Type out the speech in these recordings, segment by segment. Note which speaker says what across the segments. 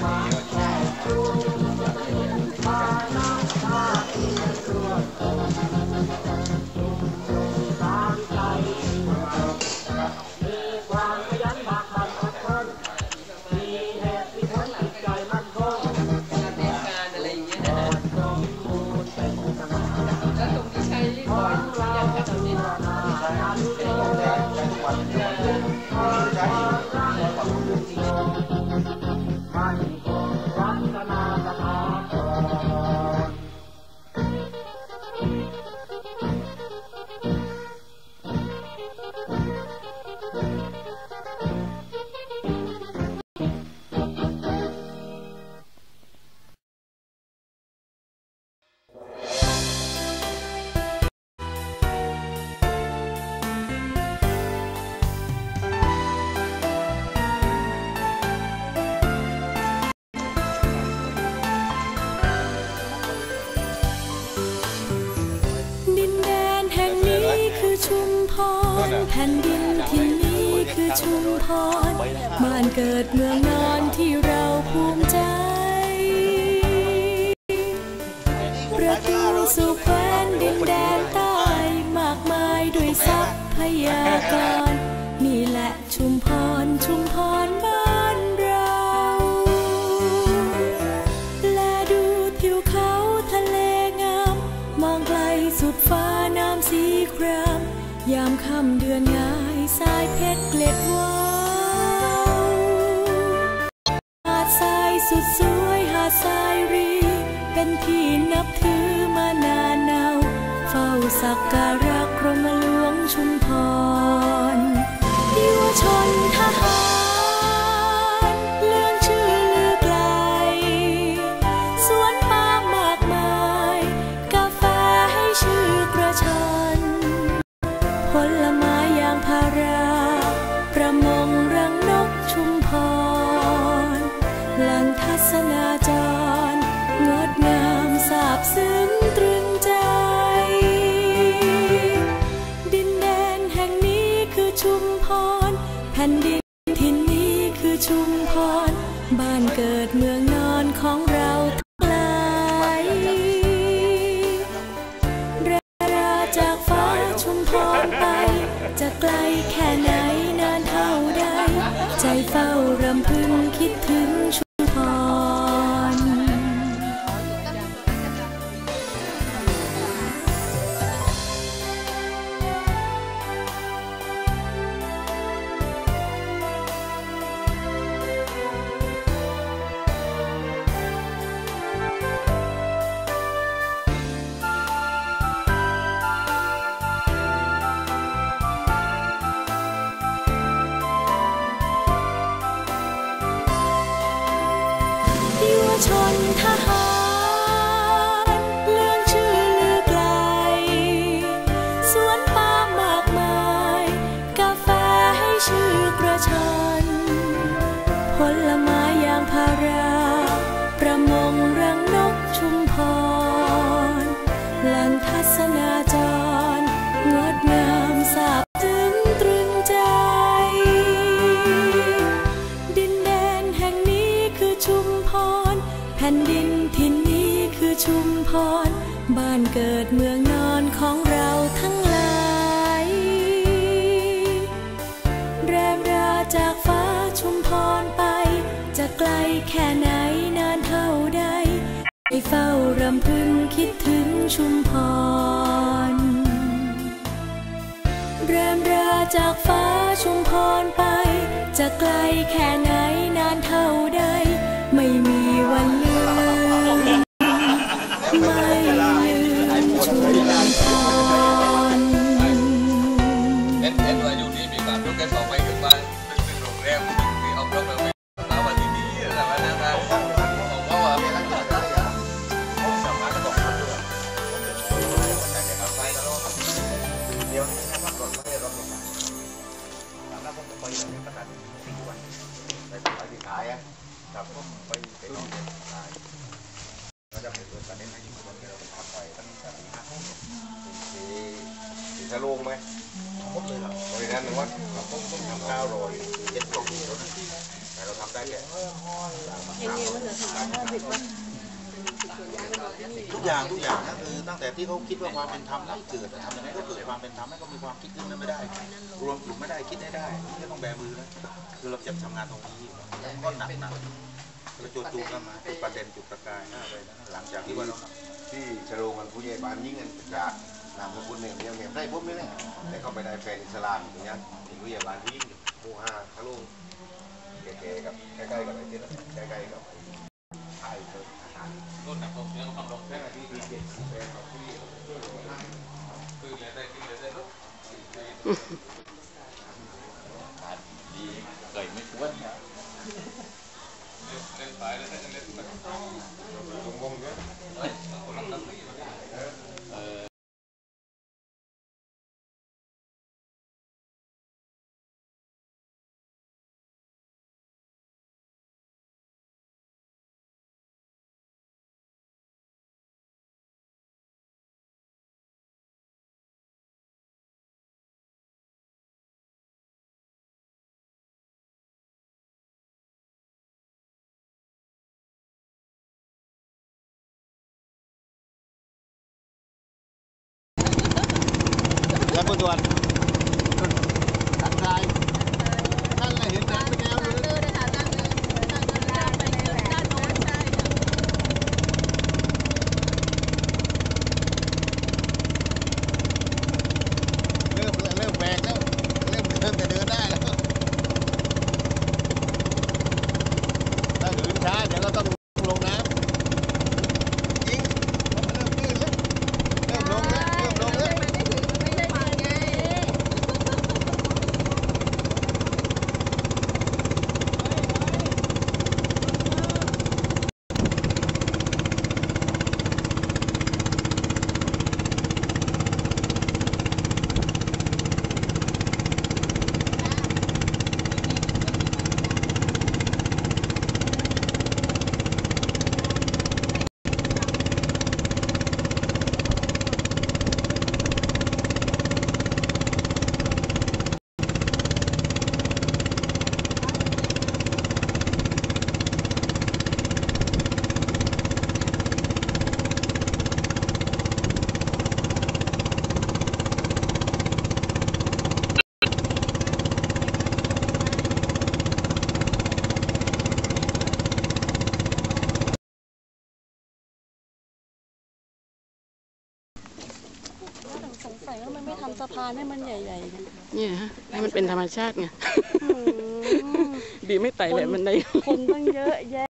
Speaker 1: 哇 ที่นี้คือชุมพรบ้านเกิดเมืองนอนที่เราภูมิใจ ประตูสู่แคว้นดินแดนใต้มากมายด้วยทรัพยากร ที่นับถือมานานเนาเฝ้าสักการะกรมหลวงชุมพรดิวชนทหารเลื่องชื่อลือไกล สวนปามากมาย กาแฟให้ชื่อกระชอนผลไม้ยางพาราประมง ผ่นดินที่นนี้คือชุมพร บ้านเกิดเมืองนอนของเราทั้งหลายเรือราจากฟ้าชุมพรไปจะไกลแค่ น นดินที่นนี้คือชุมพร บ้านเกิดเมืองนอนของเราทั้งหลาย แรมราจากฟ้าชุมพรไป จะไกลแค่ไหนนานเท่าใดให้เฝ้ารำพึงคิดถึงชุมพร แรมราจากฟ้าชุมพรไป จะไกลแค่ไหนนานเท่าใดไม่มีวันลืม ไม่ลืมชุมพร
Speaker 2: เอ็นเอ็นว่าอยู่นี่มีการทุกแกสองไปถึงบ้านเป็นโรงแรมมีเอาเครื่าจะลงไหมครบเลยครับบริเวณนั้นว่าเราต้องต้องทำข้าวโรยเจ็ดกล่องแต่เราทำได้แค่
Speaker 3: ทุกอย่างทุกอย่างนั่นคือตั้งแต่ที่เขาคิดว่าความเป็นธรรมไม่เกิดทำยังไงก็เกิดความเป็นธรรมให้เขามีความคิดขึ้นนั้นไม่ได้ รวมกลุ่มไม่ได้คิดให้ได้ที่ต้องแบมือแล้วคือเราจะทำงานตรงนี้ก็หนักหนักเราจุดจูกันมาจุดประเด็นจุดประกายหน้าไปนะหลังจากที่ว่าเรา
Speaker 4: ที่ชโรงกันผู้ใหญ่บ้านยิ่งกันจาก นามสกุลเนี่ยเนี่ยเนี่ยได้ปุ๊บนี่แหละแต่เขาไปได้แฟนอิสลามอย่างเงี้ยที่ผู้ใหญ่บ้านที่ยิ่งหมู่ห้าทะลุแก่ๆกับใกล้ๆกับไอ้ที่นั่นใกล้ๆกับไอ้เกิดอาหาร
Speaker 2: ต้นหนักผมยังความลง
Speaker 4: แค่ที่ที่เจ็ดแฟนกับผู้ใหญ่
Speaker 2: คือเหลือได้กินเหลือได้ลูกดีเคยไม่ควรเล่นไปแล้วเล่นไป
Speaker 4: ตรงวงเนี่ย
Speaker 2: เฮ้
Speaker 3: ด่วนทางซ้ายนั่นแหละเห็นหนังเป็นแนวอยู่นั่น เริ่มเริ่มแหวกแล้ว เริ่มเริ่มจะเดินได้แล้ว ถ้าหืนช้าเดี๋ยวก็ต้องลงน้ำจริงมันเริ่มตื้นแล้ว เริ่มลงแล้ว เริ่มลงแล้ว
Speaker 5: สงสัยว่ามันไม่ทำสะพานให้มันใหญ่ๆนะ
Speaker 6: เนี่ยฮะให้มันเป็นธรรมชาติไงดีไม่ไต่เลยมันได้
Speaker 5: คนตั้งเยอะแยะ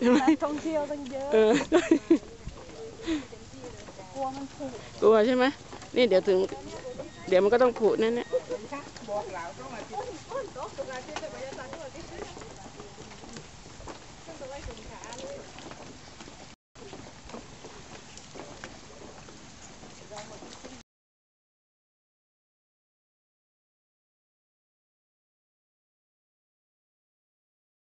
Speaker 6: ใช่ไหม
Speaker 5: นักท่องเที่ยวตั้งเยอะ
Speaker 6: เออ
Speaker 5: กลัวมันผุ
Speaker 6: กลัวใช่ไหมนี่เดี๋ยวถึง เดี๋ยวมันก็ต้องผุแน่ๆ